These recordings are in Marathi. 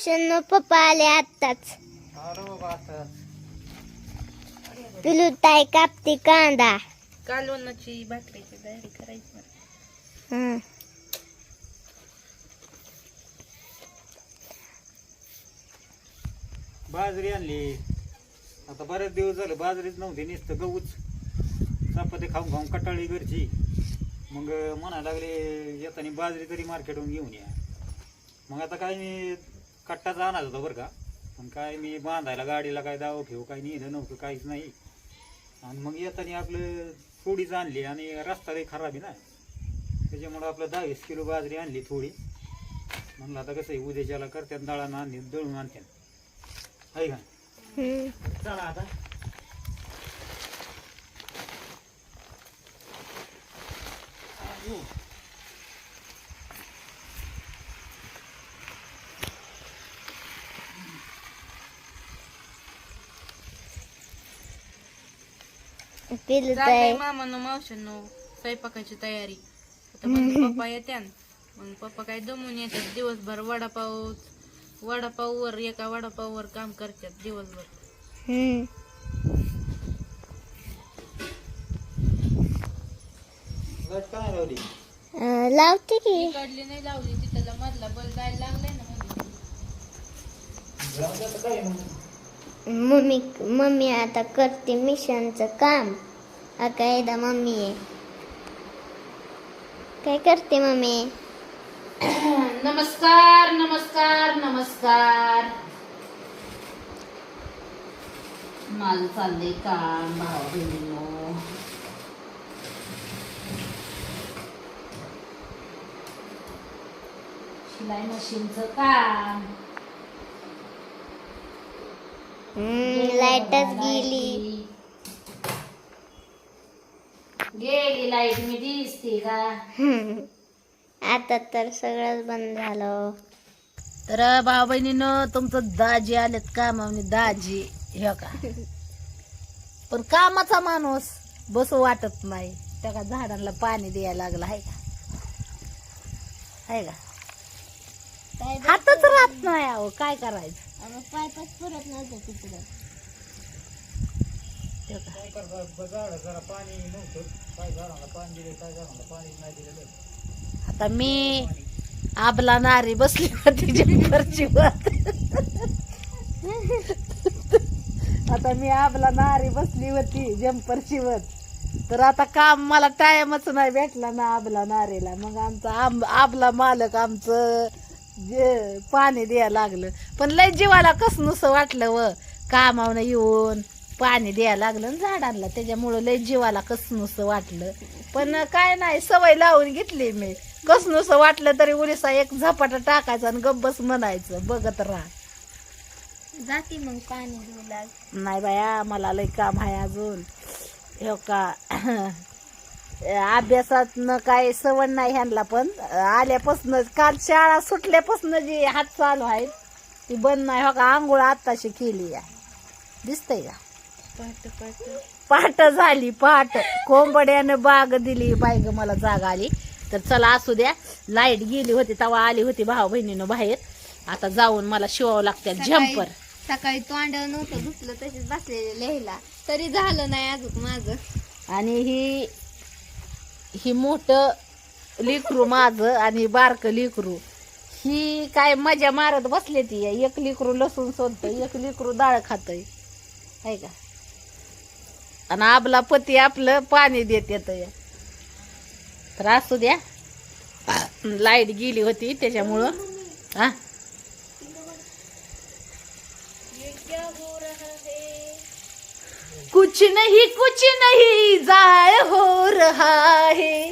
मावशांना पप्पा आले आत्ताच. आलो बाबा आता पिलू ताई कापते कांदा. कालवणाची भाकरीची तयारी करायची ना. हं. बाजरी आणली. आता बरेच दिवस झाले बाजरीच नव्हती नुसतं गहूच. चपाती खाऊन खाऊन कटाळी घरची. मग म्हणायला लागले येताना बाजरी तरी मार्केटहून घेऊन या. मग आता काय मी कट्टाचा आणत होता बरं का. पण काय मी बांधायला गाडीला काय दाव ठेवू काही नेलं नव्हतं काहीच नाही. आणि मग येताना आपलं थोडीच आणली आणि रस्ता लई खराब आहे ना. त्याच्यामुळं आपलं दहा वीस किलो बाजरी आणली थोडी. म्हणलं आता कसं आहे उद्याच्याला करत्यात दळानं आणली दळून आणत्यात. आहे का? हं. चला आता. पिलू चाललंय ताई मामानं मावशांनो स्वयंपाकाची तयारी. आता मग पप्पा येत्यान मग पप्पा काय दमून येतात. दिवसभर वडापाव वडापाववर एका वडापाववर काम करतात दिवसभर. हं. लाइट काय लावली? अं, लावते की. काढली नाही लावली. तिथला मधला बल जायला लागलाय ना मध्ये. जाऊन दे आता काय मग. मम्मी मम्मी आता करते मिशनचं काम. अकायदा मम्मी आहे. काय करते मम्मी? नमस्कार नमस्कार नमस्कार. माझं चाललंय काम भावा बहिणीनो. शिलाई मशीनचं काम हं, लाईटच गेली. गेली लाइट मी दिसते का. आता तर सगळंच बंद झालं. तर भाऊ बहिणीनं तुमचं दाजी आलेत कामावनी दाजी हे का? पण कामाचा माणूस बसू वाटत नाही. त्या का झाडांना पाणी द्यायला लागला आहे का? आहे का? हातच राहत नाही अहो. काय करायचं? पुरत नव्हतं तिकडं. का? काय करता ब- झाडं जरा पाणी नव्हतं. काय झाडाला पाणी दिले काय झाडाला पाणी नाही दिलेलं. आता मी आबला नारी बसली होती जंपरची वर आता मी आबला नारी बसली होती जंपरची वर तर आता काम मला टाइमच नाही भेटला ना आबला नारीला. मग आमचा आम आबला मालक आमचं जे पाणी द्यायला लागलं. पण लय जीवाला कसनुस वाटलं व. कामावनं येऊन पाणी द्यायला लागलं झाडांना. त्याच्यामुळं लय जीवाला कसनुस वाटलं. पण काय नाही सवय लावून घेतली मी. कसनुस वाटलं तरी उडीसा एक झपाटा टाकायचा आणि गब्बस म्हणायचं. बघत राहा. जाती मग पाणी देऊ लाग नाही बाया मला लय काम आहे अजून. हो का? अभ्यासात काय सवड नाही ह्यांना पण. आल्यापासून काल शाळा सुटल्यापासून जी हात चालू आहेत ती बंद नाही. हो का? आंघोळ आत्ताशी केली या. दिसतंय का? पाट पाट पहाट झाली पहाट. कोंबड्यानं बाग दिली. बायग मला जाग आली. तर चला असू द्या. लाइट गेली होती तेव्हा आली होती भाऊ बहिणीनं बाहेर. आता जाऊन मला शिवावं लागतात जम्पर सकाळी तोंडावर नव्हतं धुतलं तसेच बसलेले लिहायला. तरी झालं नाही अजून माझं आणि ही ही मोठं लिकरू माझं आणि बारकं लिकरू. ही काय मजा मारत बसले ती. एक लिकरू लसूण सोडतं एक लिकरू डाळ खातय. आहे का? आणि आपला पती आपलं पाणी देत येत तर असू द्या. लाइट गेली होती त्याच्यामुळं. हा? कुछ नहीं कुछ नहीं जाय हो रहा है।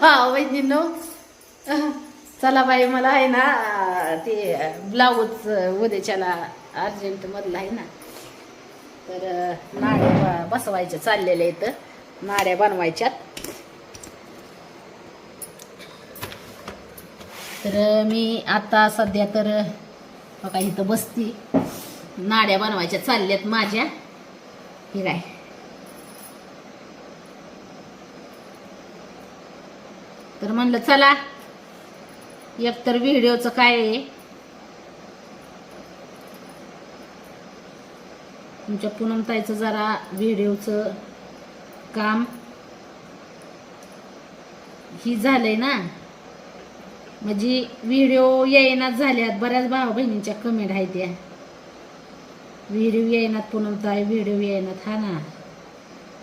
भाऊ बहिणीनो चला बाई मला आहे ना ते ब्लाऊज उद्याच्याला अर्जंट मधला आहे ना. तर नाड्या ब- बसवायच्या चाललेल्या इथं नाड्या बनवायच्यात. तर मी आता सध्या तर बघा इथं बसती. नाड्या बनवायच्या चालल्यात माझ्या. हे काय? तर म्हणलं चला. एकतर व्हिडिओचं काय आहे? तुमच्या पूनमताईचं जरा व्हिडिओचं काम. ही झालंय ना? म्हणजे व्हिडिओ येईनाच झाल्यात बऱ्याच भाऊ बहिणींच्या कमेंट आहेत त्या. व्हिडिओ येईनात पूनमताई व्हिडिओ येईनात हा ना.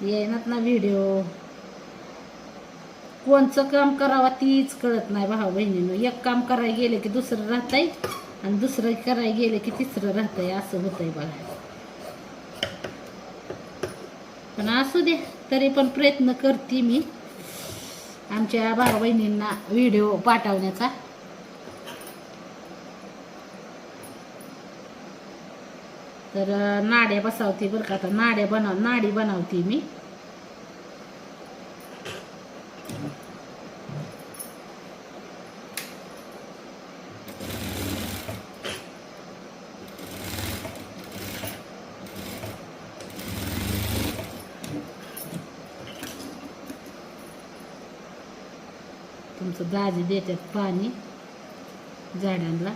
येईनात ना व्हिडिओ. कोणचं काम करावं तीच कळत नाही भाऊ बहिणीनं एक काम करायला गेलं की दुसरं राहतंय आणि दुसरं करायला गेलं की तिसरं राहतंय. असं होतंय बघा. पण असू दे तरी पण प्रयत्न करते मी. आमच्या भाऊ बहिणींना व्हिडिओ पाठवण्याचा. तर नाड्या बसावती बरं का. आता नाड्या बनव नाडी बनवते मी. भाजी देतात पाणी झाडांना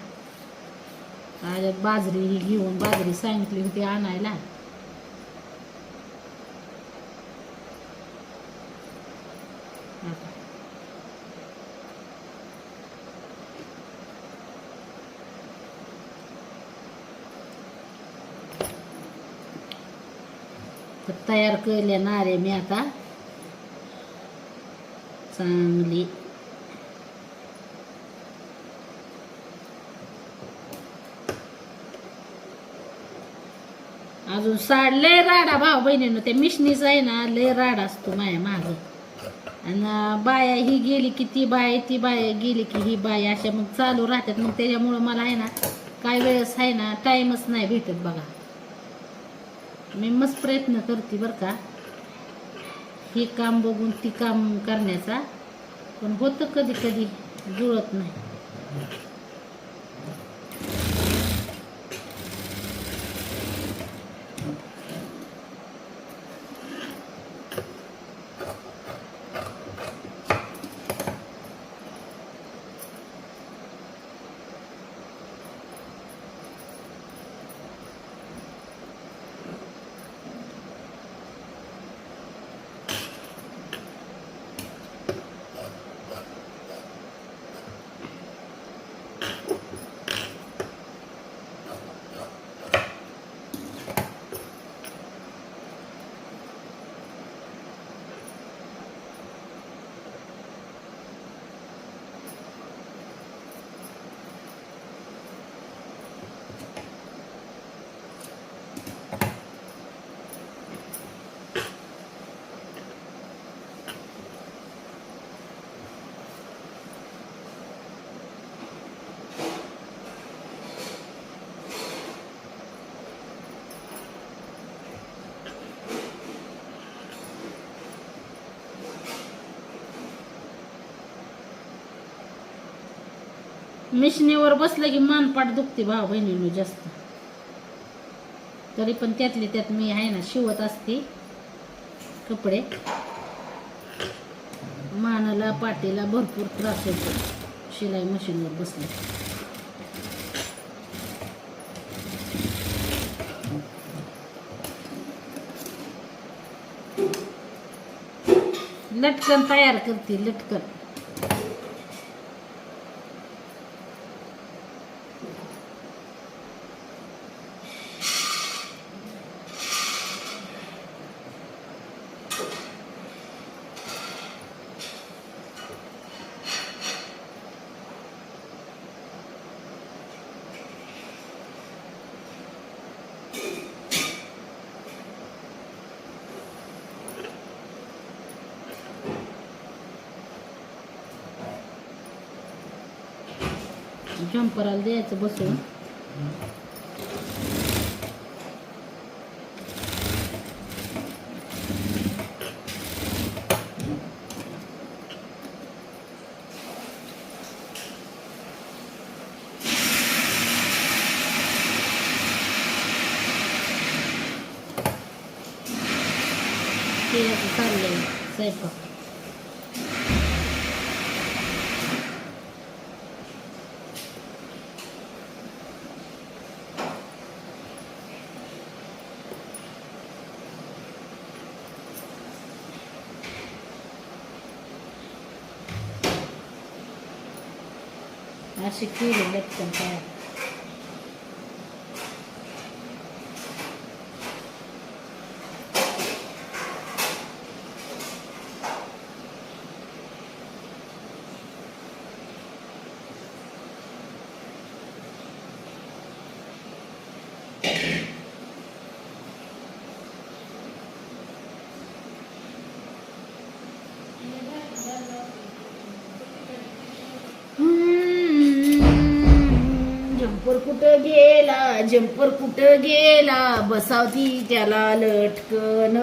आज बाजरी ही घेऊन बाजरी सांगितली होती आणायला आता. तर तयार केल्या नारे मी आता चांगली अजून साड लय राडा भाऊ बहिणीनं. त्या मिशनीचा आहे ना लय राड असतो माया माग. आणि बाया ही गेली की ती बाय ती बाय गेली की ही बाय अशा मग चालू राहतात. मग त्याच्यामुळं मला आहे ना काय वेळेस आहे ना टाईमच नाही भेटत बघा. मी मस्त प्रयत्न करते बरं का. हे काम बघून ती काम करण्याचा. पण होतं कधी कधी जुळत नाही. मिशनीवर बसलं की मानपाट दुखते भाऊ बहिणीनं जास्त. तरी पण त्यातले त्यात मी आहे ना शिवत असते कपडे. मानाला पाटीला भरपूर त्रास होतो शिलाई मशीनवर बसले. लटकन तयार करते लटकन. जंपराला द्यायचं बसून ते आता चाललंय स्वयंपाक अशी केली लटकन तयार जम्पर कुठं गेला? जम्पर कुठं गेला? बसावती त्याला लटकन.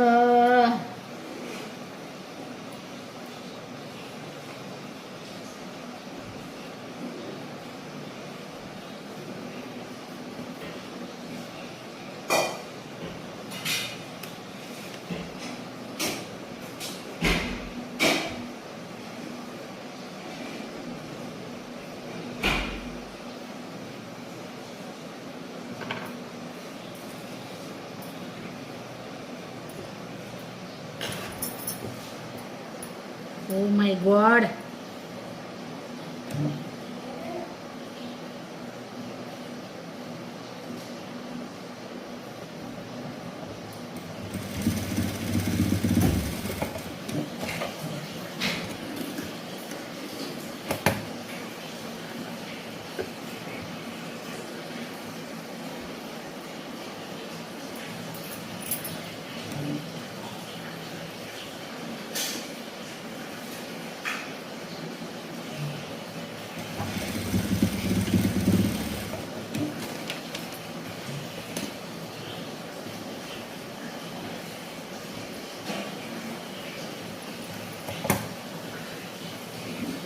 Oh my god!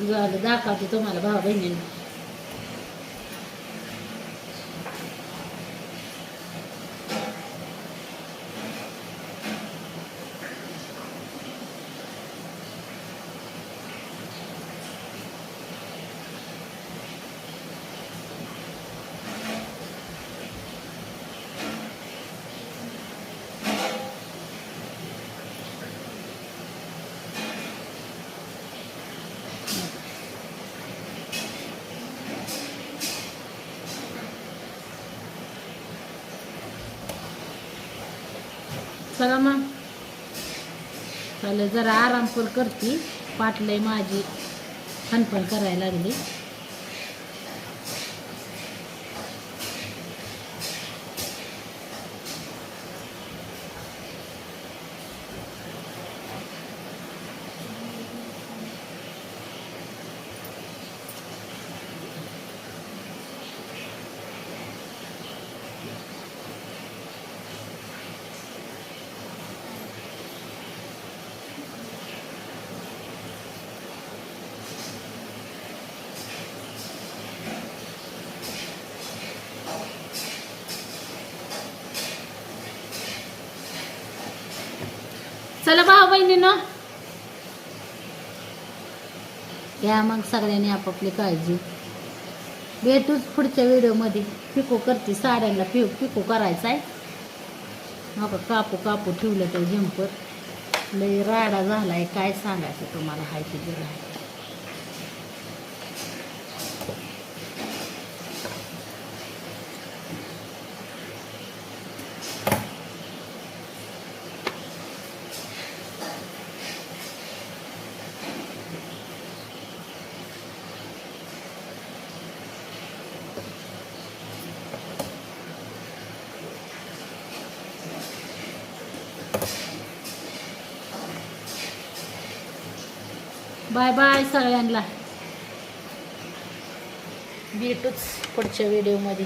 झालं दाखवते तुम्हाला भाऊ बहिणींना चला मग. चालेल जरा आराम पण करते. पाटलंय माझी. हनपण करायला लागली. चला भाऊ बहिणीनं. घ्या मग सगळ्यांनी आपापली काळजी. भेटूच पुढच्या व्हिडिओमध्ये. पिको करते साड्यांना पिऊ पिको करायचा आहे मग कापू कापू ठेवलं तर झिंपर. लय राडा झालाय काय सांगायचं तुम्हाला हाय ते गेला बाय बाय सगळ्यांना. भेटूच पुढच्या व्हिडिओमध्ये